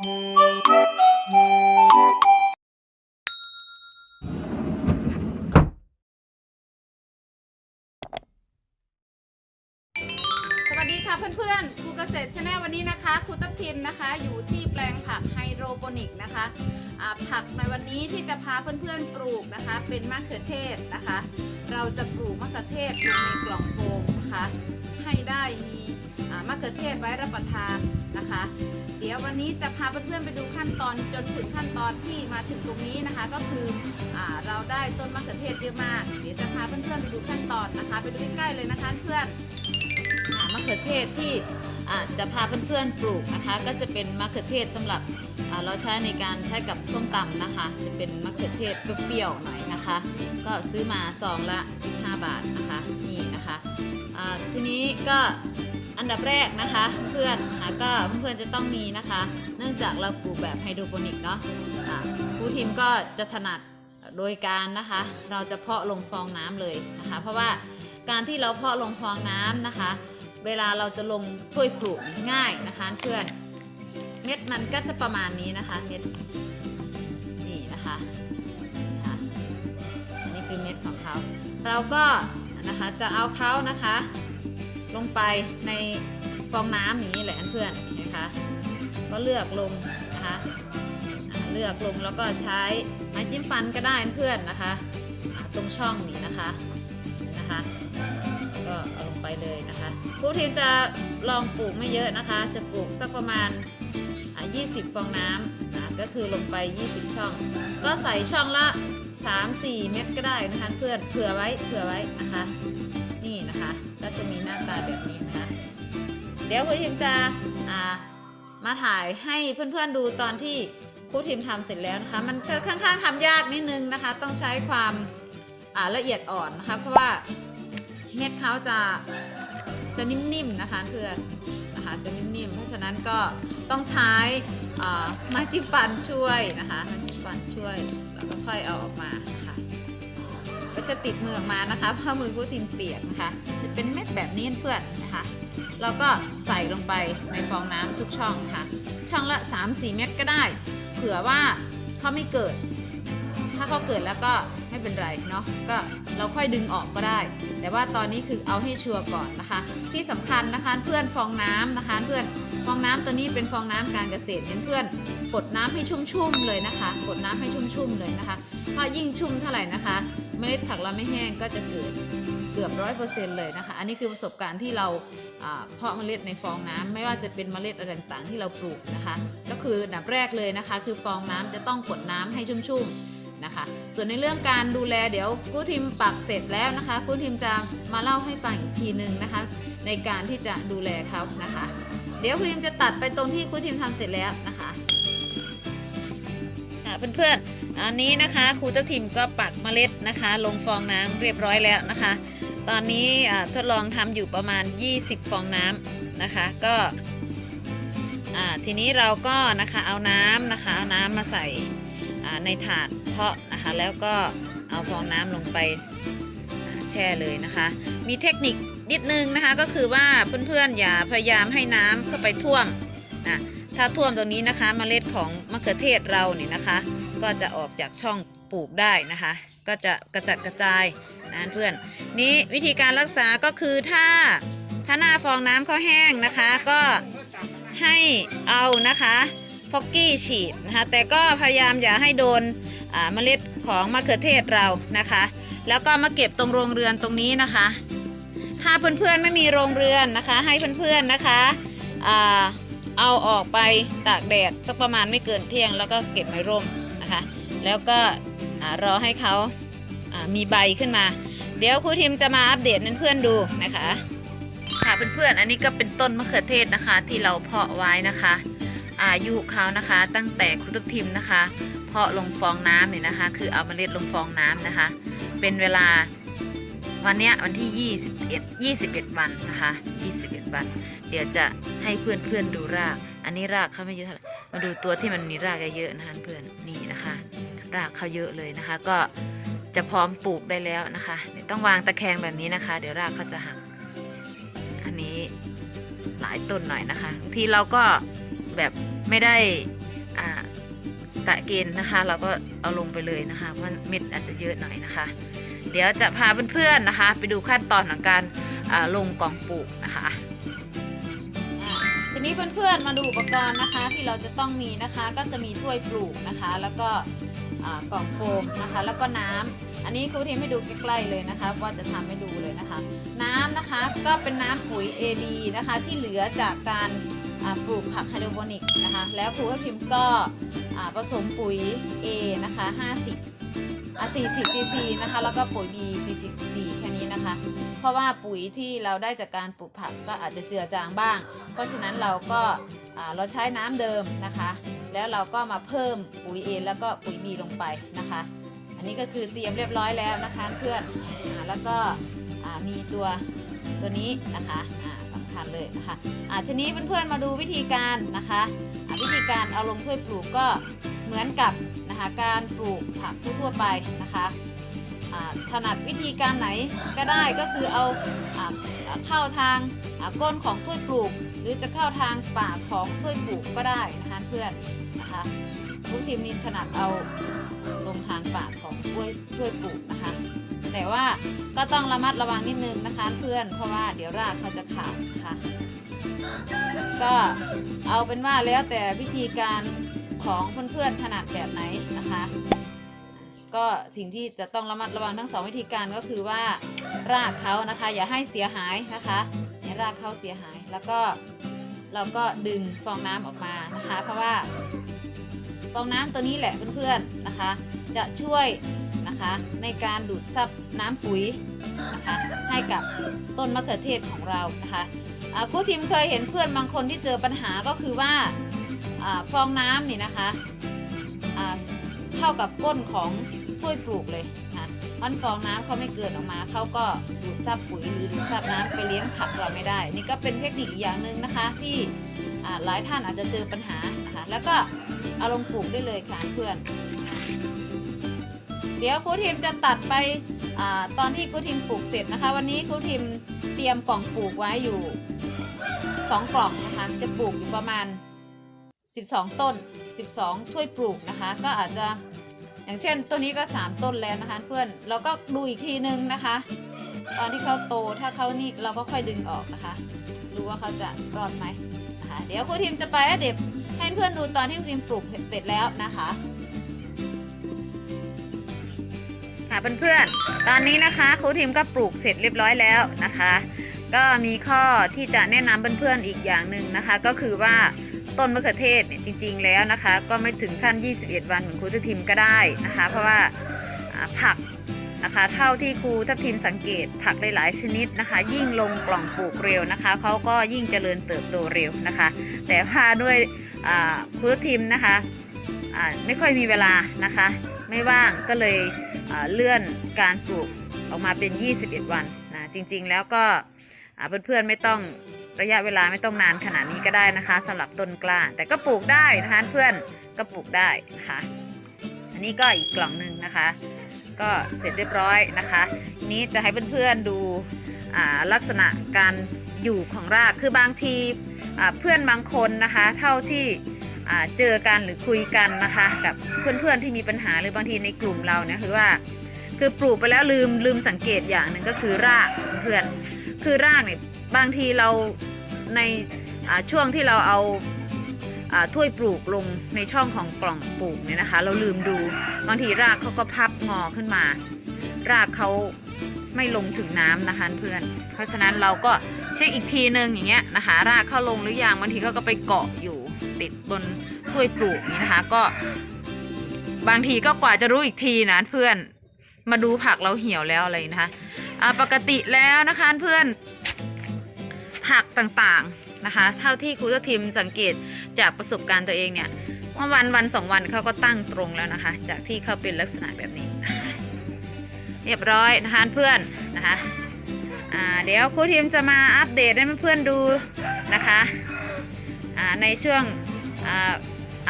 สวัสดีค่ะเพื่อนๆครูเกษตรชาแนลวันนี้นะคะครูตับทิมนะคะ อยู่ที่แปลงผักไฮโดรโปนิกนะคะอ่าผักในวันนี้ที่จะพาเพื่อนๆปลูกนะคะ เป็นมะเขือเทศนะคะ เราจะปลูกมะเขือเทศลงในกล่องโฟมนะคะ ให้ได้ มะเขือเทศไว้รับประทานนะคะ เดี๋ยววันนี้จะพาเพื่อนๆไปดูขั้นตอนจนถึงขั้นตอนที่มาถึงตรงนี้นะคะ ก็คืออเราได้ต้นมะเขือเทศเยอะมาก เดี๋ยวจะพาเพื่อนๆไปดูขั้นตอนนะคะ ไปดูใกล้ๆเลยนะคะเพื่อนอมะเขือเทศที่จะพาเพื่อนๆปลูกนะคะ ก็จะเป็นมะเขือเทศสำหรับเราใช้ในการใช้กับส้มตำนะคะ จะเป็นมะเขือเทศเปรี้ยวๆหน่อยนะคะ ก็ซื้อมาซองละ 15 บาทนะคะนี่นะคะทีนี้ก็ อันดับแรกนะคะเพื่อนอ่าก็เพื่อนจะต้องมีนะคะ เนื่องจากเราปลูกแบบไฮโดรโปนิกเนาะครูทีมก็จะถนัดโดยการนะคะ เราจะเพาะลงฟองน้ำเลยนะคะ เพราะว่าการที่เราเพาะลงฟองน้ำนะคะ เวลาเราจะลงถ้วยปลูกง่ายนะคะเพื่อนเม็ดมันก็จะประมาณนี้นะคะเม็ดนี่นะคะอันนี้คือเม็ดของเขา เราก็นะคะจะเอาเขานะคะ ลงไปในฟองน้ำอย่างนี้แหละเพื่อนนไหมคะก็เลือกลงนะคะเลือกลงแล้วก็ใช้ไม้จิ้มฟันก็ได้เพื่อนนะคะตรงช่องนี้นะคะนะคะก็เอาลงไปเลยนะคะครูทีมจะลองปลูกไม่เยอะนะคะ จะปลูกสักประมาณ 20 ฟองน้ำอะก็คือลงไป 20 ช่อง ก็ใส่ช่องละ 3-4 เม็ดก็ได้นะคะเพื่อนเผื่อไว้เผื่อไว้นะคะ จะมีหน้าตาแบบนี้นะคะ เดี๋ยวครูทีมจะมาถ่ายให้เพื่อนๆดูตอนที่ครูทีมทำเสร็จแล้วนะคะ มันค่อนข้างทำยากนิดนึงนะคะ ต้องใช้ความละเอียดอ่อนนะคะ เพราะว่าเม็ดเขาจะจะนิ่มๆนะคะเพื่อนนะคะจะนิ่มๆ เพราะฉะนั้นก็ต้องใช้ไม้จิ้มฟันช่วยนะคะไม้จิ้มฟันช่วยแล้วก็ค่อยเอาออกมานะคะ ก็จะติดมือออกมานะคะเพราะมือผู้ทิมเปียกนะคะ จะเป็นเม็ดแบบนี้เพื่อนนะคะเราก็ใส่ลงไปในฟองน้ำทุกช่องค่ะ ช่องละ 3-4 เม็ดก็ได้ เผื่อว่าเขาไม่เกิด ถ้าเขาเกิดแล้วก็ไม่เป็นไรเนาะก็เราค่อยดึงออกก็ได้ แต่ว่าตอนนี้คือเอาให้ชัวร์ก่อนนะคะ ที่สำคัญนะคะเพื่อนฟองน้ำนะคะ เพื่อนฟองน้ำตัวนี้เป็นฟองน้ำการเกษตรเพื่อนกดน้ำให้ชุ่มๆเลยนะคะ กดน้ำให้ชุ่มๆเลยนะคะ เพราะยิ่งชุ่มเท่าไหร่นะคะ เมล็ดผักเราไม่แห้งก็จะเกิดเกือบร้อยเปอร์เซ็นต์เลยนะคะ อันนี้คือประสบการณ์ที่เราเพาะเมล็ดในฟองน้ำไม่ว่าจะเป็นเมล็ดอะไรต่างๆ ที่เราปลูกนะคะ ก็คืออันดับแรกเลยนะคะ คือฟองน้ำจะต้องกดน้ำให้ชุ่มๆนะคะ ส่วนในเรื่องการดูแลเดี๋ยวกู้ทีมปักเสร็จแล้วนะคะกู้ทีมจะมาเล่าให้ฟังอีกทีหนึ่งนะคะ ในการที่จะดูแลเขานะคะ เดี๋ยวครูทีมจะตัดไปตรงที่ครูทีมทำเสร็จแล้วนะคะ เพื่อนๆอันนี้นะคะครูเจ้าทีมก็ปักเมล็ดนะคะ ลงฟองน้ำเรียบร้อยแล้วนะคะ ตอนนี้ทดลองทำอยู่ประมาณ 20 ฟองน้ำนะคะ ก็ทีนี้เราก็นะคะเอาน้ำนะคะเอาน้ำมาใส่ในถาดเพาะนะคะ แล้วก็เอาฟองน้ำลงไปแช่เลยนะคะ มีเทคนิคนิดนึงนะคะก็คือว่าเพื่อนๆอย่าพยายามให้น้ำเข้าไปท่วมนะ ถ้าท่วมตรงนี้นะคะเมล็ดของมะเขือเทศเราเนี่ยนะคะ ก็จะออกจากช่องปลูกได้นะคะ ก็จะกระจัดกระจายนะเพื่อนนี้วิธีการรักษาก็คือถ้าถ้าหน้าฟองน้ำเขาแห้งนะคะ ก็ให้เอานะคะฟอกกี้ฉีดนะคะแต่ก็พยายามอย่าให้โดนเมล็ดของมะเขือเทศเรานะคะ แล้วก็มาเก็บตรงโรงเรือนตรงนี้นะคะ ถ้าเพื่อนๆไม่มีโรงเรือนนะคะ ให้เพื่อนๆนะคะ เอาออกไปตากแดดสักประมาณไม่เกินเที่ยง แล้วก็เก็บในร่มนะคะแล้วก็รอให้เขามีใบขึ้นมา เดี๋ยวครูทิมจะมาอัปเดตเพื่อนๆดูนะคะค่ะเพื่อนๆอันนี้ก็เป็นต้นมะเขือเทศนะคะ ที่เราเพาะไว้นะคะอายุเขานะคะ ตั้งแต่ครูตุบทิมนะคะ เพาะลงฟองน้ำเนี่ยนะคะ คือเอาเมล็ดลงฟองน้ำนะคะ เป็นเวลา วันนี้วันที่ 21 21 วันนะคะ21 วัน เดี๋ยวจะให้เพื่อนๆดูราก อันนี้รากเขาไม่เยอะเท่าไหร่มาดูตัวที่มันมีรากเยอะนะคะเพื่อนนี่นะคะ รากเขาเยอะเลยนะคะ ก็จะพร้อมปลูกได้แล้วนะคะเดี๋ยวต้องวางตะแคงแบบนี้นะคะ เดี๋ยวรากเขาจะหัก อันนี้หลายต้นหน่อยนะคะบางทีเราก็แบบไม่ได้กะเกณฑ์นะคะ เราก็เอาลงไปเลยนะคะเพราะเม็ดอาจจะเยอะหน่อยนะคะ เดี๋ยวจะพาเพื่อนๆนะคะ ไปดูขั้นตอนของการลงกล่องปลูกนะคะทีนี้เพื่อนๆมาดูอุปกรณ์นะคะที่เราจะต้องมีนะคะ ก็จะมีถ้วยปลูกนะคะ แล้วก็กล่องโฟมนะคะ แล้วก็น้ำอันนี้ครูทีมให้ดูใกล้ๆเลยนะคะ ว่าจะทำให้ดูเลยนะคะ น้ำนะคะก็เป็นน้ำปุ๋ย AD นะคะ ที่เหลือจากการปลูกผักไฮโดรโปนิกนะคะ แล้วครูพิมพ์ก็ผสมปุ๋ย A นะคะ 50 40 cc นะคะ แล้วก็ปุ๋ย B 40 cc แค่นี้นะคะ เพราะว่าปุ๋ยที่เราได้จากการปลูกผักก็อาจจะเจือจางบ้าง เพราะฉะนั้นเราก็เราใช้น้ำเดิมนะคะ แล้วเราก็มาเพิ่มปุ๋ย A แล้วก็ปุ๋ย B ลงไปนะคะ อันนี้ก็คือเตรียมเรียบร้อยแล้วนะคะเพื่อนอแล้วก็มีตัวตัวนี้นะคะอ่าสำคัญเลยนะคะอ่าทีนี้เพื่อนๆมาดูวิธีการนะคะ วิธีการเอาลงถ้วยปลูกก็เหมือนกับ นะคะ การปลูกผักทั่วไปนะคะถนัดวิธีการไหนก็ได้ก็คือเอาอเข้าทางก้นของถ้วยปลูก หรือจะเข้าทางปากของถ้วยปลูกก็ได้นะคะเพื่อนนะคะลูกทีมนี้ถนัดเอาลงทางปากของกล้วยกล้วยปลูกนะคะ แต่ว่าก็ต้องระมัดระวังนิดนึงนะคะเพื่อนเพราะว่าเดี๋ยวรากเขาจะขาดนะคะก็เอาเป็นว่าแล้วแต่วิธีการ ของเพื่อนๆถนัดแบบไหนนะคะ ก็สิ่งที่จะต้องระมัดระวังทั้งสองวิธีการก็คือว่ารากเขานะคะ อย่าให้เสียหายนะคะให้รากเขาเสียหายแล้วก็เราก็ดึงฟองน้ำออกมานะคะ เพราะว่าฟองน้ำตัวนี้แหละเพื่อนๆนะคะ จะช่วยนะคะในการดูดซับน้ำปุ๋ยนะคะให้กับต้นมะเขือเทศของเรานะคะครูทีมเคยเห็นเพื่อนบางคนที่เจอปัญหาก็คือว่า ฟองน้ำนี่นะคะเท่ากับก้นของถ้วยปลูกเลยนะมันฟองน้ำเขาไม่เกินออกมาเขาก็ดูดซับปุ๋ยหรือดูดซับน้ำไปเลี้ยงผักเราไม่ได้ นี่ก็เป็นเทคนิคอีกอย่างหนึ่งนะคะที่หลายท่านอาจจะเจอปัญหานะคะแล้วก็เอาลงปลูกได้เลยค่ะเพื่อน เดี๋ยวครูทีมจะตัดไปอตอนที่ครูทีมปลูกเสร็จนะคะ วันนี้ครูทีมเตรียมกล่องปลูกไว้อยู่ 2 กล่องนะคะ จะปลูกอยู่ประมาณ 12 ต้น 12 ถ้วยปลูกนะคะ ก็อาจจะอย่างเช่นต้นนี้ก็ 3 ต้นแล้วนะคะ เพื่อนเราก็ดูอีกทีนึงนะคะ ตอนที่เขาโตถ้าเขานี่เราก็ค่อยดึงออกนะคะ ดูว่าเขาจะรอดไหมนะคะเดี๋ยวครูทีมจะไปอัปเดตให้เพื่อนดูตอนที่คุณทีมปลูกเสร็จแล้วนะคะค่ะเพื่อนๆ ตอนนี้นะคะครูทีมก็ปลูกเสร็จเรียบร้อยแล้วนะคะ ก็มีข้อที่จะแนะนำเพื่อนๆอีกอย่างหนึ่งนะคะ ก็คือว่า ต้นมะเขือเทศเนี่ยจริง ๆ แล้วนะคะ ก็ไม่ถึงขั้น 21 วันเหมือนครูทัพทิมก็ได้นะคะ เพราะว่าผักนะคะเท่าที่ครูทัพทิมสังเกตผักหลายๆชนิดนะคะ ยิ่งลงกล่องปลูกเร็วนะคะเขาก็ยิ่งเจริญเติบโตเร็วนะคะ แต่ว่าด้วยครูทีมนะคะไม่ค่อยมีเวลานะคะ ไม่ว่างก็เลยเลื่อนการปลูกออกมาเป็น 21 วันนะจริง ๆ แล้วก็เพื่อนๆไม่ต้อง ระยะเวลาไม่ต้องนานขนาดนี้ก็ได้นะคะสำหรับต้นกล้า แต่ก็ปลูกได้นะคะเพื่อนก็ปลูกได้นะคะ อันนี้ก็อีกกล่องหนึ่งนะคะ ก็เสร็จเรียบร้อยนะคะนี้จะให้เพื่อนๆดูอ่าลักษณะการอยู่ของรากคือบางทีเพื่อนบางคนนะคะ เท่าที่เจอกันหรือคุยกันนะคะ กับเพื่อนๆที่มีปัญหาหรือบางทีในกลุ่มเราเนี่ยคือว่า คือปลูกไปแล้วลืมลืมสังเกตอย่างหนึ่งก็คือรากเพื่อนคือรากเนี่ยบางทีเรา ในช่วงที่เราเอาถ้วยปลูกลงในช่องของกล่องปลูกเนี่ยนะคะ เราลืมดูบางทีรากเขาก็พับงอขึ้นมา รากเขาไม่ลงถึงน้ำนะคะเพื่อน เพราะฉะนั้นเราก็เช็คอีกทีนึงอย่างเงี้ยนะคะ รากเข้าลงหรือยังบางทีเขาก็ไปเกาะอยู่ติดบนถ้วยปลูกนี้นะคะก็ บางทีก็กว่าจะรู้อีกทีนะเพื่อนมาดูผักเราเหี่ยวแล้วอะไรนะคะปกติแล้วนะคะเพื่อน ผักต่างๆนะคะ เท่าที่ครูเจ้าทีมสังเกตจากประสบการณ์ตัวเองเนี่ยว่าวันวันสองวันเขาก็ตั้งตรงแล้วนะคะ จากที่เขาเป็นลักษณะแบบนี้ เรียบร้อยนะคะเพื่อนนะคะอ่าเดี๋ยวครูทีมจะมาอัปเดตให้เพื่อนๆดูนะคะอ่าในช่วงอ่า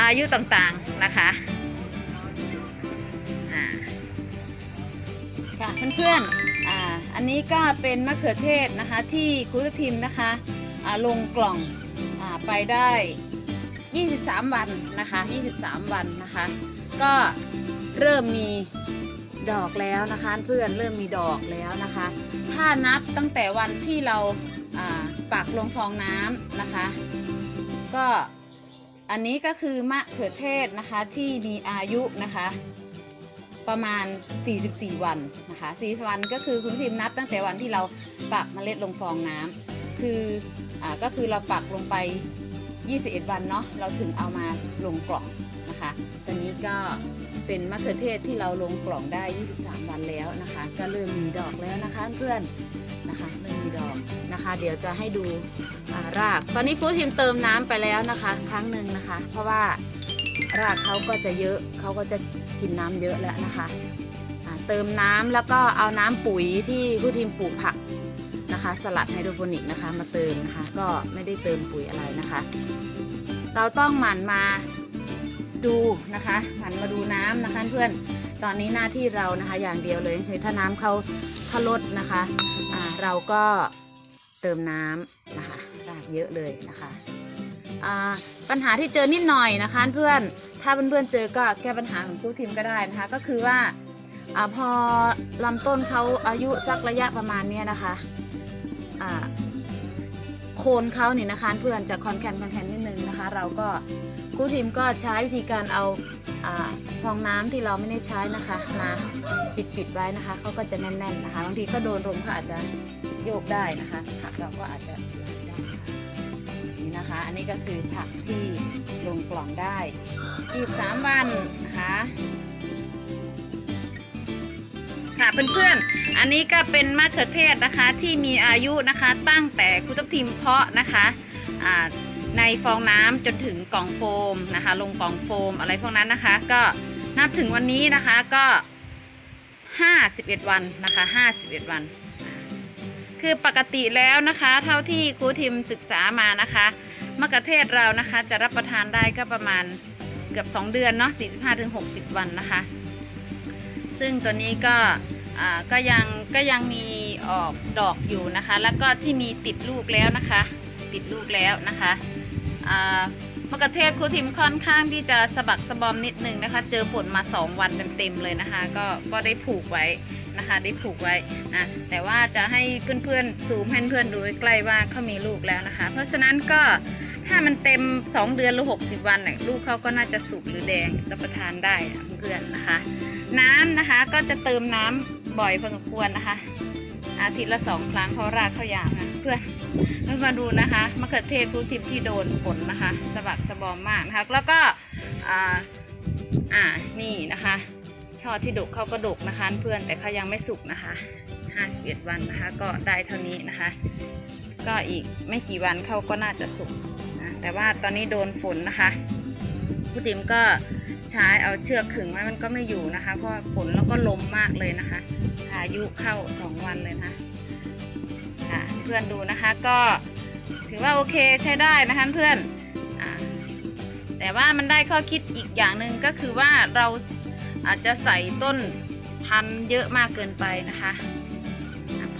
อายุต่างๆนะคะค่ะเพื่อนๆ อันนี้ก็เป็นมะเขือเทศนะคะที่ครูทีมนะคะลงกล่องอไปได้ 23 วันนะคะ 23 วันนะคะ ก็เริ่มมีดอกแล้วนะคะเพื่อนเริ่มมีดอกแล้วนะคะ ถ้านับตั้งแต่วันที่เราปักลงฟองน้ำนะคะ ก็อันนี้ก็คือมะเขือเทศนะคะที่มีอายุนะคะ ประมาณ 44 วันนะคะ4วันก็คือคุณพิมนับตั้งแต่วันที่เราปักเมล็ดลงฟองน้ำคืออาก็คือเราปักลงไป 21 วันเนาะเราถึงเอามาลงกล่องนะคะตอนนี้ก็เป็นมะเขือเทศที่เราลงกล่องได้ 23 วันแล้วนะคะ ก็เริ่มมีดอกแล้วนะคะเพื่อนนะคะเริ่มมีดอกนะคะ เดี๋ยวจะให้ดูราก ตอนนี้ครูทีมเติมน้ำไปแล้วนะคะ ครั้งหนึ่งนะคะ เพราะว่า รากเขาก็จะเยอะเขาก็จะกินน้ำเยอะแล้วนะคะ เติมน้ำแล้วก็เอาน้ำปุ๋ยที่ครูทีมปลูกผักนะคะ สลัดไฮโดรโปนิกนะคะ มาเติมนะคะ ก็ไม่ได้เติมปุ๋ยอะไรนะคะ เราต้องหมั่นมาดูนะคะหมั่นมาดูน้ำนะคะเพื่อนตอนนี้หน้าที่เรานะคะอย่างเดียวเลยคือถ้าน้ำเขาเขาลดนะคะอ่าเราก็เติมน้ำนะคะรากเยอะเลยนะคะอ่า ปัญหาที่เจอนิดหน่อยนะคะเพื่อนถ้าเพื่อนๆเจอก็แก้ปัญหาของครูทีมก็ได้นะคะ ก็คือว่าอพอลำต้นเขาอายุสักระยะประมาณเนี้ยนะคะโคนเขาเนี่นะคะเพื่อนจะคอนแคนคอนแคนนิดนึงนะคะ เราก็ครูทีมก็ใช้วิธีการเอาฟองน้ำที่เราไม่ได้ใช้นะคะมาปิดปิดๆไว้นะคะเขาก็จะแน่นๆนะคะบางทีก็โดนลมเขาอาจจะโยกได้นะคะผักเราก็อาจจะเสียได้ นะคะ อันนี้ก็คือผักที่ลงกล่องได้23วันนะคะค่ะเพื่อนๆ อันนี้ก็เป็นมะเขือเทศนะคะที่มีอายุนะคะตั้งแต่คุณทัพทิมเพาะนะคะในฟองน้ำจนถึงกล่องโฟมนะคะ ลงกล่องโฟมอะไรพวกนั้นนะคะ ก็นับถึงวันนี้นะคะก็ 51 วันนะคะ 51 วัน คือปกติแล้วนะคะ เท่าที่ครูทิมศึกษามานะคะ มะเขือเทศเรานะคะ จะรับประทานได้ก็ประมาณเกือบ 2 เดือนเนาะ45-60 วันนะคะ ซึ่งตัวนี้ก็อ่าก็ยังก็ยังมีออกดอกอยู่นะคะ แล้วก็ที่มีติดลูกแล้วนะคะ ติดลูกแล้วนะคะอ่ามะเขือเทศครูทิมค่อนข้างที่จะสะบักสะบอมนิดนึงนะคะ เจอฝนมา 2 วันเต็มๆเลยนะคะ ก็ก็ได้ผูกไว้นะคะ ได้ผูกไว้นะแต่ว่าจะให้เพื่อนๆซูมให้เพื่อนๆดูใกล้ว่าเขามีลูกแล้วนะคะ เพราะฉะนั้นก็ ถ้ามันเต็ม 2 เดือนหรือ 60 วันเนี่ยลูกเขาก็น่าจะสุกหรือแดงรับประทานได้เพื่อนนะคะ น้ำนะคะก็จะเติมน้ำบ่อยพอสมควรนะคะ อาทิตย์ละสองครั้งเพราะรากเขายาวนะเพื่อนมาดูนะคะมะเขือเทศทุกทิมที่โดนฝนนะคะสะบักสะบอมมากนะคะแล้วก็อ่าอ่านี่นะคะช่อที่ดกเขาก็ดกนะคะเพื่อนแต่เขายังไม่สุกนะคะ 51 วันนะคะก็ได้เท่านี้นะคะ ก็อีกไม่กี่วันเขาก็น่าจะสุก แต่ว่าตอนนี้โดนฝนนะคะผู้ดิมก็ใช้เอาเชือกขึงไว้มันก็ไม่อยู่นะคะ เพราะฝนแล้วก็ลมมากเลยนะคะพายุเข้าสองวันเลยนะอะเพื่อนดูนะคะก็ถือว่าโอเคใช้ได้นะคะเพื่อนอแต่ว่ามันได้ข้อคิดอีกอย่างหนึ่งก็คือว่าเราอาจจะใส่ต้นพันธุ์เยอะมากเกินไปนะคะ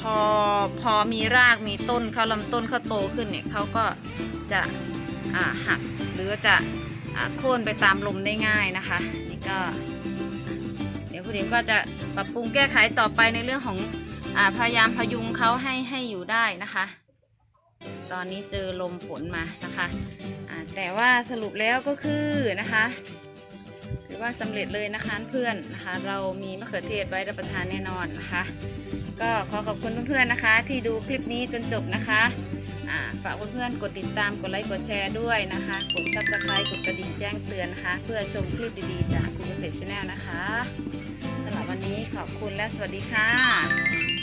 พอพอมีรากมีต้นเขาลำต้นเขาโตขึ้นเนี่ยเขาก็จะ หักหรือว่าจะโค่นไปตามลมได้ง่ายนะคะ นี่ก็ เดี๋ยวคุณดิมก็จะปรับปรุงแก้ไขต่อไปในเรื่องของอพยายามพยุงเขาให้ให้อยู่ได้นะคะ ตอนนี้เจอลมฝนมานะคะแต่ว่าสรุปแล้วก็คือนะคะถือว่าสำเร็จเลยนะคะเพื่อนนะคะ เรามีมะเขือเทศไว้รับประทานแน่นอนนะคะ ก็ขอขอบคุณเพื่อนๆนะคะ ที่ดูคลิปนี้จนจบนะคะ อ่าฝากเพื่อนๆกดติดตามกดไลค์กดแชร์ด้วยนะคะกดซับสไครต์กดกระดิ่งแจ้งเตือนนะคะ เพื่อชมคลิปดีๆจากครูเกษตรชาแนลนะคะสำหรับวันนี้ขอบคุณและสวัสดีค่ะ